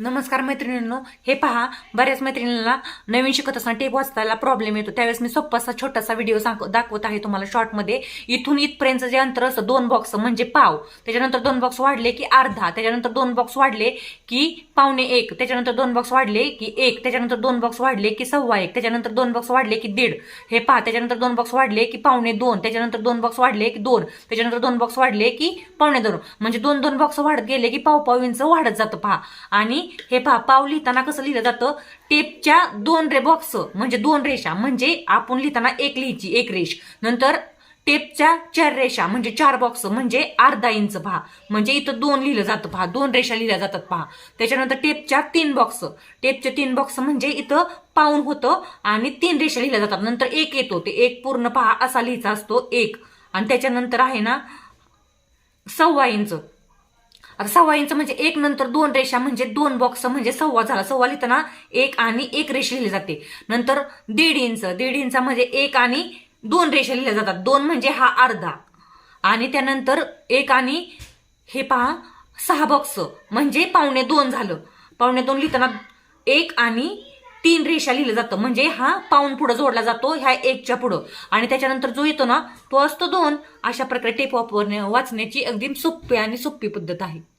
नमस्कार मैत्रिणींनो हे पहा बऱ्याच मैत्रिणींना नवीन शिकत असताना टेप वाचताना प्रॉब्लेम येतो त्यावेळेस मी सोप्पासा छोटासा व्हिडिओ सांग दाखवत आहे तुम्हाला शॉर्टमध्ये इथून इथपर्यंतचं जे अंतर असतं दोन बॉक्स म्हणजे पाव त्याच्यानंतर दोन बॉक्स वाढले की अर्धा त्याच्यानंतर दोन बॉक्स वाढले की पावणे एक त्याच्यानंतर दोन बॉक्स वाढले की एक त्याच्यानंतर दोन बॉक्स वाढले की सव्वा एक त्याच्यानंतर दोन बॉक्स वाढले की दीड हे पहा त्याच्यानंतर दोन बॉक्स वाढले की पावणे दोन त्याच्यानंतर दोन बॉक्स वाढले की दोन त्याच्यानंतर दोन बॉक्स वाढले की पावणे दोन म्हणजे दोन दोन बॉक्स वाढत गेले की पाव पाव इंच वाढत जातं पहा आणि हे पहा पाव लिहिताना कसं लिहिलं जातं? टेपच्या दोन रे बॉक्स म्हणजे दोन रेषा म्हणजे आपण लिहिताना एक लिहायची एक रेष. नंतर टेपच्या चार रेषा म्हणजे चार बॉक्स म्हणजे अर्धा इंच पहा. म्हणजे इथं दोन लिहिलं जातं पहा दोन रेषा लिहिल्या जातात पहा. त्याच्यानंतर टेपच्या तीन बॉक्स टेपचे तीन बॉक्स म्हणजे इथं पाऊन होतं आणि तीन रेषा लिहिल्या जातात. नंतर एक येतो ते एक पूर्ण पहा असा लिहायचा असतो एक. आणि त्याच्यानंतर आहे ना सव्वा इंच. आता सव्वा इंच म्हणजे एक नंतर दोन रेषा म्हणजे दोन बॉक्स म्हणजे सव्वा झाला. सव्वा लिहिताना एक आणि एक रेषा लिहिली जाते. नंतर दीड इंच. दीड इंच म्हणजे एक आणि दोन रेषा लिहिल्या जातात. दोन म्हणजे हा अर्धा. आणि त्यानंतर एक आणि हे पहा सहा बॉक्स म्हणजे पावणे दोन झालं. पावणे दोन लिहिताना एक आणि तीन रेषा लिहिलं जातं. म्हणजे हा पाऊन पुढं जोडला जातो ह्या एकच्या पुढं. आणि त्याच्यानंतर जो येतो ना तो असतो दोन. अशा प्रकारे टेप वापरणे वाचण्याची अगदी सोपी आणि सोपी पद्धत आहे.